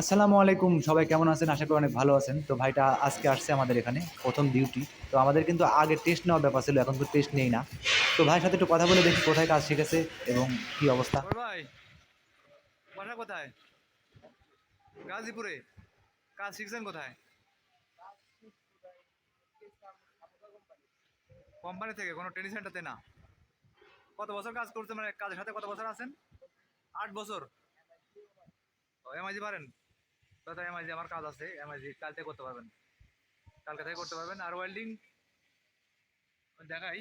আসসালামু আলাইকুম, সবাই কেমন আছেন? আশা করি অনেক ভালো আছেন। তো ভাইটা আজকে আসছে আমাদের এখানে, প্রথম ডিউটি তো আমাদের কিন্তু আগে টেস্ট নেওয়ার ব্যাপার ছিল, এখন তো টেস্ট নেই না। তো ভাইয়ের সাথে একটু কথা বলে দেখি কোথায় কাজ শিখেছে এবং কি অবস্থা। ভাই, বাসা কোথায়? গাজীপুরে। কাজ শিখছেন কোথায়? কোম্পানি থেকে, কোনো ট্রেনিং সেন্টারতে না? কত বছর কাজ করছেন? মানে কাজের সাথে কত বছর আছেন? আট বছর। এমআইজি পারেন? দাদা এমআইজি আমার কাজ আছে। এমআইজি কাল থেকে করতে পারবেন। কালকে থেকে করতে পারবেন। আর ওয়েল্ডিং দেখাই।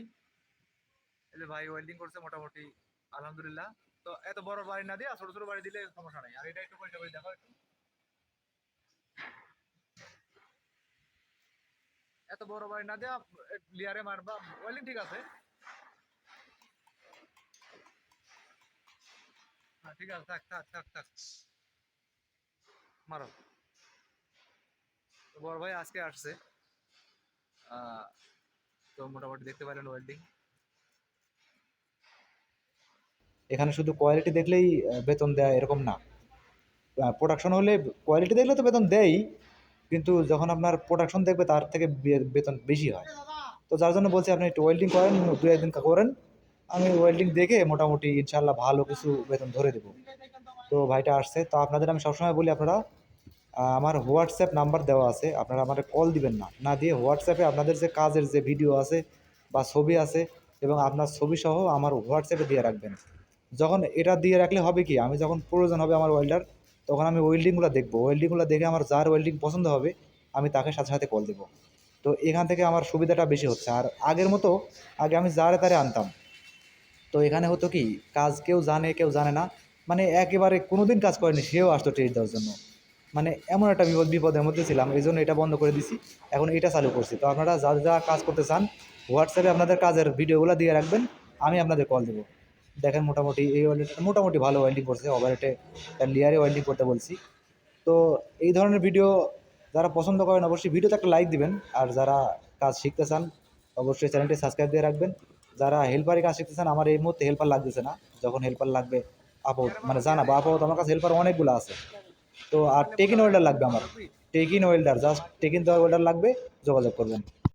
যে ভাই ওয়েল্ডিং করছে মোটামুটি, আলহামদুলিল্লাহ। তো এত বড় বাড়ি না দিয়ে ছোট ছোট বাড়ি দিলে সমস্যা নাই। আর এটা একটু পয়সা করে দেখো একটু। এত বড় বাড়ি না দেওয়া লিয়ারে মারবা। ওয়েল্ডিং ঠিক আছে। হ্যাঁ ঠিক আছে। থাক থাক থাক থাক। মারো। তো বড় ভাই আজকে আসছে। তো মোটামুটি দেখতে পারেন ওয়েল্ডিং এখানে শুধু কোয়ালিটি দেখলেই বেতন দেয় এরকম না। প্রোডাকশন হলে কোয়ালিটি দেখলে তো বেতন দেয়ই, কিন্তু যখন আপনার প্রোডাকশন দেখবে তার থেকে বেতন বেশি হয়। তো যার জন্য বলছি, আপনি একটু ওয়েল্ডিং করেন দু একদিন করেন। আমি ওয়েল্ডিং দেখে মোটামুটি ইনশাল্লাহ ভালো কিছু বেতন ধরে দেবো। তো ভাইটা আসছে। তো আপনাদের আমি সবসময় বলি আপনারা আমার হোয়াটসঅ্যাপ নাম্বার দেওয়া আছে। আপনারা আমার কল দিবেন না। না দিয়ে হোয়াটসঅ্যাপে আপনাদের যে কাজের যে ভিডিও আছে বা ছবি আছে এবং আপনার ছবি সহ আমার হোয়াটসঅ্যাপে দিয়ে রাখবেন। যখন এটা দিয়ে রাখলে হবে কি, আমি যখন প্রয়োজন হবে আমার ওয়েল্ডার তখন আমি ওয়েল্ডিংগুলো দেখব। ওয়েল্ডিংগুলো দেখে আমার যার ওয়েল্ডিং পছন্দ হবে, আমি তাকে সাথে সাথে কল দেবো। তো এখান থেকে আমার সুবিধাটা বেশি হচ্ছে। আর আগের মতো, আগে আমি যারে তারে আনতাম। তো এখানে হতো কি, কাজ কেউ জানে কেউ জানে না। মানে একেবারে কোনো দিন কাজ করেনি, সেও আসতো টেস্ট দেওয়ার জন্য। মানে এমন একটা বিপদ বিপদের মধ্যে ছিলাম এই জন্য এটা বন্ধ করে দিছি। এখন এটা চালু করছি। তো আপনারা যা যা কাজ করতে চান হোয়াটসঅ্যাপে আপনাদের কাজের ভিডিওগুলো দিয়ে রাখবেন, আমি আপনাদের কল দেবো। দেখেন মোটামুটি এই ওয়েল্ডিংটা মোটামুটি ভালো ওয়েল্ডিং করছে ওভারেটে লেয়ারে ওয়েল্ডিং করতে বলছি। তো এই ধরনের ভিডিও যারা পছন্দ করেন, অবশ্যই ভিডিওতে একটা লাইক দিবেন। আর যারা কাজ শিখতে চান, অবশ্যই চ্যানেলটি সাবস্ক্রাইব দিয়ে রাখবেন। যারা হেল্পারে কাজ শিখতে চান, আমার এই মুহূর্তে হেল্পার লাগতেছে না। যখন হেল্পার লাগবে আপাতত মানে জানাব আপদ আমার কাছে হেল্পার অনেকগুলো আছে। তো আর টেকিন ওয়েল্ডার লাগবে আমার। টেকিন ওয়েল্ডার জাস্ট টেকিন দেওয়া ওয়েল্ডার লাগবে, যোগাযোগ করবেন।